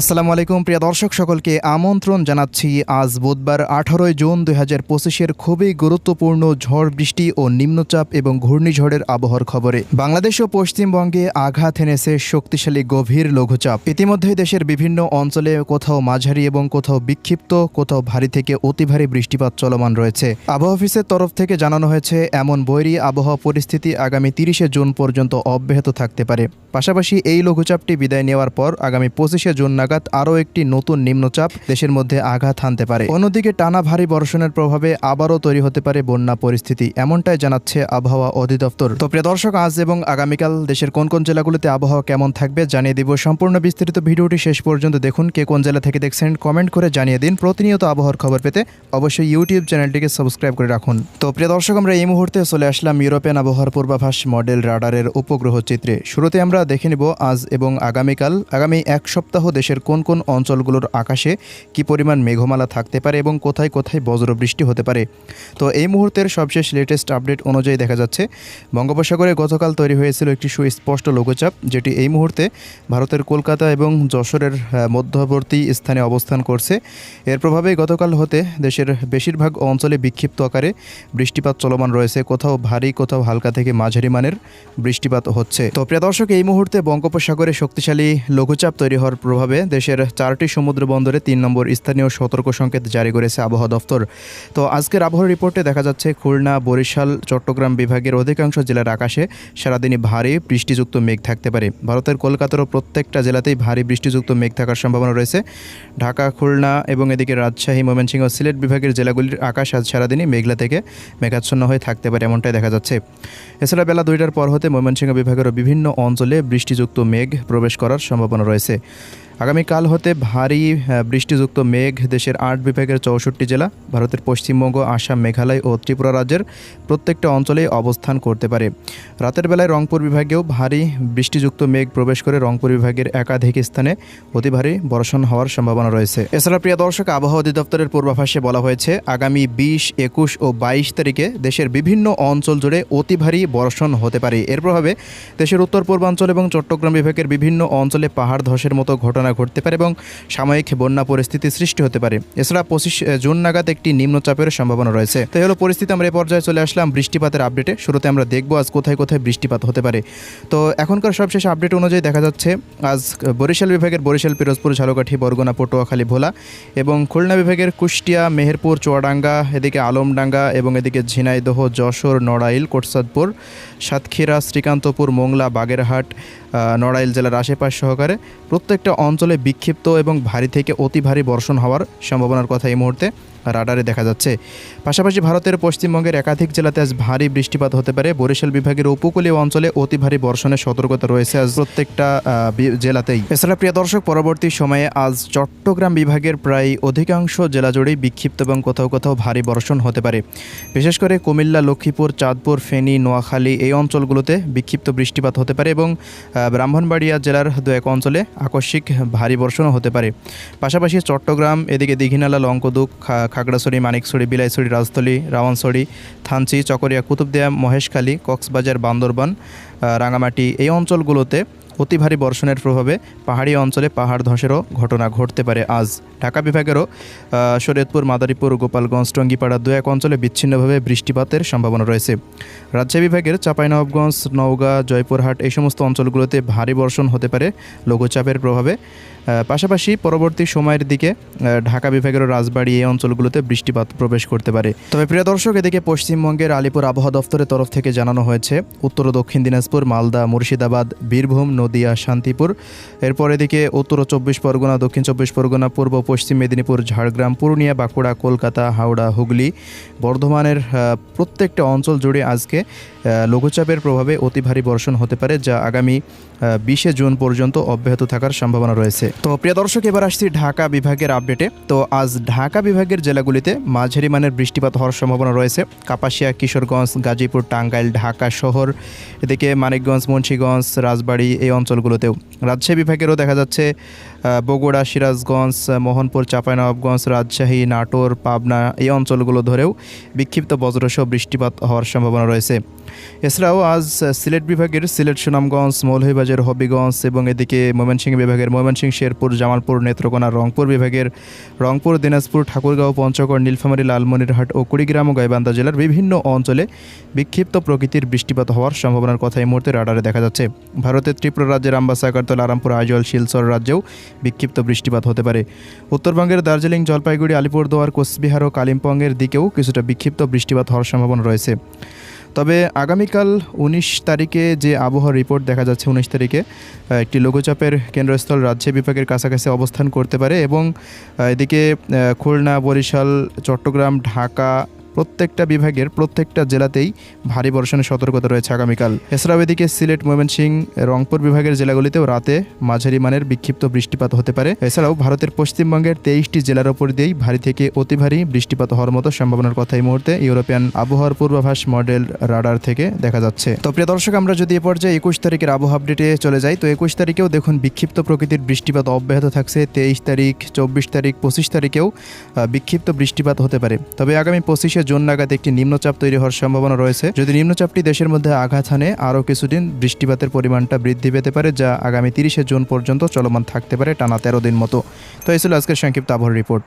আসসালামু আলাইকুম, প্রিয় দর্শক, সকলকে আমন্ত্রণ জানাচ্ছি। আজ বুধবার আঠারোই জুন দুই হাজার পঁচিশের খুবই গুরুত্বপূর্ণ ঝড় বৃষ্টি ও নিম্নচাপ এবং ঘূর্ণিঝড়ের আবহাওয়ার খবরে। বাংলাদেশ ও পশ্চিমবঙ্গে আঘাত এনেছে শক্তিশালী গভীর লঘুচাপ। ইতিমধ্যে দেশের বিভিন্ন অঞ্চলে কোথাও মাঝারি এবং কোথাও বিক্ষিপ্ত, কোথাও ভারী থেকে অতি ভারী বৃষ্টিপাত চলমান রয়েছে। আবহাওয়া অফিসের তরফ থেকে জানানো হয়েছে, এমন বৈরী আবহাওয়া পরিস্থিতি আগামী তিরিশে জুন পর্যন্ত অব্যাহত থাকতে পারে। পাশাপাশি এই লঘুচাপটি বিদায় নেওয়ার পর আগামী পঁচিশে জুন নাগাদ আরও একটি নতুন নিম্নচাপ দেশের মধ্যে আঘাত হানতে পারে। অন্যদিকে টানা ভারী বর্ষণের প্রভাবে আবারও তৈরি হতে পারে বন্যা পরিস্থিতি, এমনটাই জানাচ্ছে আবহাওয়া অধিদপ্তর। তো প্রিয় দর্শক, আজ এবং আগামীকাল দেশের কোন কোন জেলাগুলিতে আবহাওয়া কেমন থাকবে জানিয়ে দিব। সম্পূর্ণ বিস্তারিত ভিডিওটি শেষ পর্যন্ত দেখুন। কে কোন জেলা থেকে দেখছেন কমেন্ট করে জানিয়ে দিন। প্রতিনিয়ত আবহাওয়ার খবর পেতে অবশ্যই ইউটিউব চ্যানেলটিকে সাবস্ক্রাইব করে রাখুন। তো প্রিয় দর্শক, আমরা এই মুহূর্তে চলে আসলাম ইউরোপিয়ান আবহাওয়ার পূর্বাভাস মডেল রাডারের উপগ্রহ চিত্রে। শুরুতে আমরা দেখে নিব আজ এবং আগামীকাল, আগামী এক সপ্তাহ দেশের কোন কোন অঞ্চলগুলোর আকাশে কি পরিমাণ মেঘমালা থাকতে পারে এবং কোথায় কোথায় বজ্রবৃষ্টি হতে পারে? তো এই মুহূর্তের সবশেষ লেটেস্ট আপডেট অনুযায়ী দেখা যাচ্ছে, বঙ্গোপসাগরে গতকাল তৈরি হয়েছিল একটি সুস্পষ্ট লঘুচাপ, যেটি এই মুহূর্তে ভারতের কলকাতা এবং যশোরের মধ্যবর্তী স্থানে অবস্থান করছে। এর প্রভাবে গতকাল হতে দেশের বেশিরভাগ অঞ্চলে বিক্ষিপ্ত আকারে বৃষ্টিপাত চলমান রয়েছে। কোথাও ভারী, কোথাও হালকা থেকে মাঝারি মানের বৃষ্টিপাত হচ্ছে। তো প্রিয় দর্শক, এই মুহূর্তে বঙ্গোপসাগরে শক্তিশালী লঘুচাপ তৈরি হওয়ার প্রভাবে দেশের চারটি সমুদ্র বন্দরে তিন নম্বর স্থানীয় সতর্ক সংকেত জারি করেছে আবহাওয়া দফতর তো আজকের আবহাওয়া রিপোর্টে দেখা যাচ্ছে, খুলনা, বরিশাল, চট্টগ্রাম বিভাগের অধিকাংশ জেলার আকাশে সারাদিনই ভারী বৃষ্টিযুক্ত মেঘ থাকতে পারে। ভারতের কলকাতারও প্রত্যেকটা জেলাতেই ভারী বৃষ্টিযুক্ত মেঘ থাকার সম্ভাবনা রয়েছে। ঢাকা, খুলনা এবং এদিকে রাজশাহী, ময়মনসিংহ সিলেট বিভাগের জেলাগুলির আকাশ আজ সারাদিনই মেঘলা থেকে মেঘাচ্ছন্ন হয়ে থাকতে পারে এমনটাই দেখা যাচ্ছে। এছাড়া বেলা দুইটার পর হতে ময়মনসিংহ বিভাগেরও বিভিন্ন অঞ্চলে বৃষ্টিযুক্ত মেঘ প্রবেশ করার সম্ভাবনা রয়েছে। আগামীকাল হতে ভারী বৃষ্টিযুক্ত মেঘ দেশের আট বিভাগের চৌষট্টি জেলা, ভারতের পশ্চিমবঙ্গ, আসাম, মেঘালয় ও ত্রিপুরা রাজ্যের প্রত্যেকটা অঞ্চলে অবস্থান করতে পারে। রাতের বেলায় রংপুর বিভাগেও ভারী, বৃষ্টিযুক্ত মেঘ প্রবেশ করে রংপুর বিভাগের একাধিক স্থানে অতি ভারী বর্ষণ হওয়ার সম্ভাবনা রয়েছে। এছাড়া প্রিয় দর্শক, আবহাওয়া অধিদপ্তরের পূর্বাভাসে বলা হয়েছে, আগামী বিশ, একুশ ও বাইশ তারিখে দেশের বিভিন্ন অঞ্চল জুড়ে অতি ভারী বর্ষণ হতে পারে। এর প্রভাবে দেশের উত্তর পূর্বাঞ্চল এবং চট্টগ্রাম বিভাগের বিভিন্ন অঞ্চলে পাহাড় ধসের মতো ঘটনা ঘটতে পারে এবং সাময়িক বন্যা পরিস্থিতি সৃষ্টি হতে পারে। এছাড়া পঁচিশ জুন নাগাদ একটি নিম্নচাপের সম্ভাবনা রয়েছে। তো হলো পরিস্থিতি, আমরা এই পর্যায়ে চলে আসলাম বৃষ্টিপাতের আপডেটে শুরুতে আমরা দেখব আজ কোথায় কোথায় বৃষ্টিপাত হতে পারে। তো এখনকার সবশেষ আপডেট অনুযায়ী দেখা যাচ্ছে, আজ বরিশাল বিভাগের বরিশাল, পিরোজপুর, ঝালকাঠি, বরগুনা, পটুয়াখালী, ভোলা এবং খুলনা বিভাগের কুষ্টিয়া, মেহেরপুর, চুয়াডাঙ্গা, এদিকে আলমডাঙ্গা এবং এদিকে ঝিনাইদহ, যশোর, নড়াইল, কোটসাদপুর, সাতক্ষীরা, শ্রীকান্তপুর, মোংলা, বাগেরহাট নড়াইল জেলার আশেপাশ সহকারে প্রত্যেকটা অঞ্চলে বিক্ষিপ্ত এবং ভারী থেকে অতি ভারী বর্ষণ হওয়ার সম্ভাবনার কথা এই মুহূর্তে রাডারে দেখা যাচ্ছে। পাশাপাশি ভারতের পশ্চিমবঙ্গের একাধিক জেলাতে আজ ভারী বৃষ্টিপাত হতে পারে। বরিশাল বিভাগের উপকূলীয় অঞ্চলে অতি ভারী বর্ষণের সতর্কতা রয়েছে আজ প্রত্যেকটা জেলাতেই। এছাড়া প্রিয় দর্শক, পরবর্তী সময়ে আজ চট্টগ্রাম বিভাগের প্রায় অধিকাংশ জেলা জুড়েই বিক্ষিপ্ত এবং কোথাও কোথাও ভারী বর্ষণ হতে পারে। বিশেষ করে কুমিল্লা, লক্ষ্মীপুর, চাঁদপুর, ফেনী, নোয়াখালী এই অঞ্চলগুলোতে বিক্ষিপ্ত বৃষ্টিপাত হতে পারে এবং ব্রাহ্মণবাড়িয়া জেলার দু এক অঞ্চলে আকস্মিক ভারী বর্ষণও হতে পারে। পাশাপাশি চট্টগ্রাম, এদিকে দীঘিনালা লঙ্কদুক খাগড়াছড়ি মানিকছড়ি বিলাইছড়ি রাজতলী রাওয়ানছড়ি থানচি চকরিয়া কুতুবদিয়া মহেশখালী কক্সবাজার বান্দরবান রাঙামাটি এই অঞ্চলগুলোতে অতি ভারী বর্ষণের প্রভাবে পাহাড়ি অঞ্চলে পাহাড় ধসেরও ঘটনা ঘটতে পারে আজ। ঢাকা বিভাগেরও শরীয়তপুর, মাদারীপুর, গোপালগঞ্জ, টঙ্গিপাড়া দু এক অঞ্চলে বিচ্ছিন্নভাবে বৃষ্টিপাতের সম্ভাবনা রয়েছে। রাজশাহী বিভাগের চাঁপাইনবাবগঞ্জ, নওগাঁ, জয়পুরহাট এই সমস্ত অঞ্চলগুলোতে ভারী বর্ষণ হতে পারে লঘুচাপের প্রভাবে। পাশাপাশি পরবর্তী সময়ের দিকে ঢাকা বিভাগের রাজবাড়ি এই অঞ্চলগুলোতে বৃষ্টিপাত প্রবেশ করতে পারে। তবে প্রিয় দর্শক, এদিকে পশ্চিমবঙ্গের আলিপুর আবহাওয়া দফতরের তরফ থেকে জানানো হয়েছে, উত্তর ও দক্ষিণ দিনাজপুর, মালদা, মুর্শিদাবাদ, বীরভূম নদিয়া, শান্তিপুর। এরপর এদিকে উত্তর চব্বিশ পরগনা, দক্ষিণ চব্বিশ পরগনা, পূর্ব পশ্চিম মেদিনীপুর, ঝাড়গ্রাম, পুরুলিয়া, বাঁকুড়া, কলকাতা, হাওড়া, হুগলি বর্ধমানের প্রত্যেকটা অঞ্চল জুড়ে আজকে লঘুচাপের প্রভাবে অতি ভারী বর্ষণ হতে পারে, যা আগামী বিশে জুন পর্যন্ত অব্যাহত থাকার সম্ভাবনা রয়েছে। তো প্রিয় দর্শক, এবার আসছি ঢাকা বিভাগের আপডেটে। তো আজ ঢাকা বিভাগের জেলাগুলিতে মাঝারি মানের বৃষ্টিপাত হওয়ার সম্ভাবনা রয়েছে। কাপাসিয়া, কিশোরগঞ্জ, গাজীপুর, টাঙ্গাইল, ঢাকা শহর, এদিকে মানিকগঞ্জ, মুন্সীগঞ্জ, রাজবাড়ী এই অঞ্চলগুলোতেও। রাজশাহী বিভাগেরও দেখা যাচ্ছে বগুড়া, সিরাজগঞ্জ মোহনপুর, চাঁপাইনবাবগঞ্জ, রাজশাহী, নাটোর, পাবনা এই অঞ্চলগুলো ধরেও বিক্ষিপ্ত বজ্রসহ বৃষ্টিপাত হওয়ার সম্ভাবনা রয়েছে। এছাড়াও আজ সিলেট বিভাগের সিলেট, সুনামগঞ্জ, মৌলভীবাজার, হবিগঞ্জ এবং এদিকে ময়মনসিংহ বিভাগের ময়মনসিংহ, শেরপুর, জামালপুর, নেত্রকোনা, রংপুর বিভাগের রংপুর, দিনাজপুর, ঠাকুরগাঁও, পঞ্চগড়, নীলফামারী, লালমনিরহাট ও কুড়িগ্রাম ও গাইবান্ধা জেলার বিভিন্ন অঞ্চলে বিক্ষিপ্ত প্রকৃতির বৃষ্টিপাত হওয়ার সম্ভাবনার কথা এই মুহূর্তে রাডারে দেখা যাচ্ছে। ভারতের ত্রিপুরা রাজ্যের আম্বাসা, আগরতলা, আরামপুর, আইজল, শিলচর রাজ্যেও বিক্ষিপ্ত বৃষ্টিপাত হতে পারে। উত্তরবঙ্গের দার্জিলিং, জলপাইগুড়ি, আলিপুরদুয়ার, কোচবিহার ও কালিম্পংয়ের দিকেও কিছুটা বিক্ষিপ্ত বৃষ্টিপাত হওয়ার সম্ভাবনা রয়েছে। তবে আগামীকাল উনিশ তারিখে যে আবহাওয়া রিপোর্ট দেখা যাচ্ছে উনিশ তারিখে একটি লঘুচাপের কেন্দ্রস্থল রাজ্য বিভাগের কাছাকাছি অবস্থান করতে পারে এবং এদিকে খুলনা, বরিশাল, চট্টগ্রাম, ঢাকা প্রত্যেকটা বিভাগের প্রত্যেকটা জেলাতেই ভারী বর্ষণের সতর্কতা রয়েছে আগামীকাল। এছাড়াও এদিকে সিলেট ময়মনসিংহ রংপুর বিভাগের জেলাগুলিতেও রাতে মাঝারি মানের বিক্ষিপ্ত বৃষ্টিপাত হতে পারে। এছাড়াও ভারতের পশ্চিমবঙ্গের তেইশটি জেলার ওপর দিয়েই ভারী থেকে অতি ভারী বৃষ্টিপাত হওয়ার মতো সম্ভাবনার কথা এই মুহূর্তে ইউরোপিয়ান আবহাওয়ার পূর্বাভাস মডেল রাডার থেকে দেখা যাচ্ছে। তো প্রিয় দর্শক, আমরা যদি এ পর্যায়ে একুশ তারিখের আবহাওয়া আপডেটে চলে যাই, তো একুশ তারিখেও দেখুন বিক্ষিপ্ত প্রকৃতির বৃষ্টিপাত অব্যাহত থাকছে। তেইশ তারিখ, চব্বিশ তারিখ, পঁচিশ তারিখেও বিক্ষিপ্ত বৃষ্টিপাত হতে পারে। তবে আগামী পঁচিশে জুন নাগাদ একটি নিম্নচাপ তৈরি হওয়ার সম্ভাবনা রয়েছে। যদি নিম্নচাপটি দেশের মধ্যে আঘাত হানে, আরও কিছুদিন বৃষ্টিপাতের পরিমাণটা বৃদ্ধি পেতে পারে, যা আগামী তিরিশে জুন পর্যন্ত চলমান থাকতে পারে টানা তেরো দিন মতো। তো এই ছিল আজকের সংক্ষিপ্ত আবহাওয়ার রিপোর্ট।